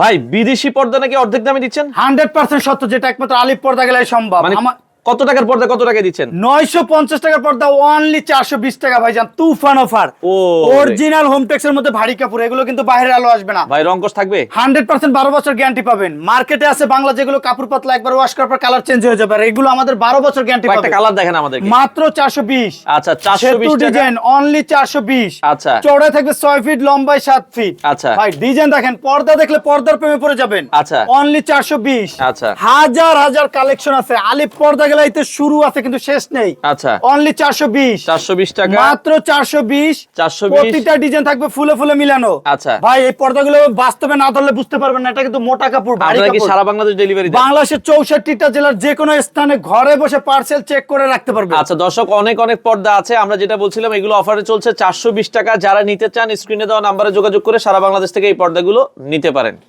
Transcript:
ভাই বিদেশি পর্দা নাকি অর্ধেক দামে দিচ্ছেন? হান্ড্রেড পার্সেন্ট সত্য যেটা একমাত্র আলিপ পর্দা গেলে সম্ভব। মানে আমার কত টাকার পর্দা কত টাকা দিচ্ছেন? নয়শো পঞ্চাশ টাকার পর্দা অনলি চারশো বিশ টাকা ভাইজান। তুফান অফার অরিজিনাল হোমটেক্স এর মধ্যে ভারী কাপড় এগুলো কিন্তু বাইরের আলো আসবে না। ভাই রঙ্কশ থাকবে? হান্ড্রেড পার্সেন্ট বারো বছর গ্যারান্টি পাবেন। মার্কেটে আছে বাংলা যেগুলো কাপড় পাতলা একবার ওয়াশ করার পর কালার চেঞ্জ হয়ে যাবে। আর এগুলো আমাদের বারো বছর গ্যারান্টি পাবেন কালার দেখেন আমাদের মাত্র চারশো বিশ। আচ্ছা চারশো বিশ টাকা। ডিজাইন অনলি চারশো বিশ। আচ্ছা। চৌড়া থাকবে ছয় ফিট লম্বায় সাত ফিট আচ্ছা। ভাই ডিজাইন দেখেন পর্দা দেখলে পর্দার প্রেমে পড়ে যাবেন। আচ্ছা। অনলি চারশো বিশ। আচ্ছা। হাজার হাজার কালেকশন আছে। আলিফ পর্দা গেলাইতে শুরু আছে কিন্তু শেষ নেই। আচ্ছা। অনলি চারশো বিশ। চারশো বিশ টাকা। মাত্র চারশো বিশ। 420 প্রতিটা ডিজাইন থাকবে ফুলে ফুলে মিলানো। আচ্ছা। ভাই এই পর্দাগুলো বাস্তবে না ধরলে বুঝতে পারবেন না এটা কিন্তু মোটা কাপড় ভারী কাপড়। সারা বাংলাদেশ ডেলিভারি বাংলাদেশের চৌষট্টিটা জেলার যে কোনো স্থানে ঘরে বসে পার্সেল চেক করে রাখতে পারবে আচ্ছা দর্শক অনেক অনেক পর্দা আছে। আমরা যেটা বলছিলাম এগুলো অফারে চলছে চারশো বিশ টাকা। যারা নিতে চান স্ক্রিনে দেওয়া নাম্বারে যোগাযোগ করে সারা বাংলাদেশ থেকে এই পর্দাগুলো নিতে পারেন।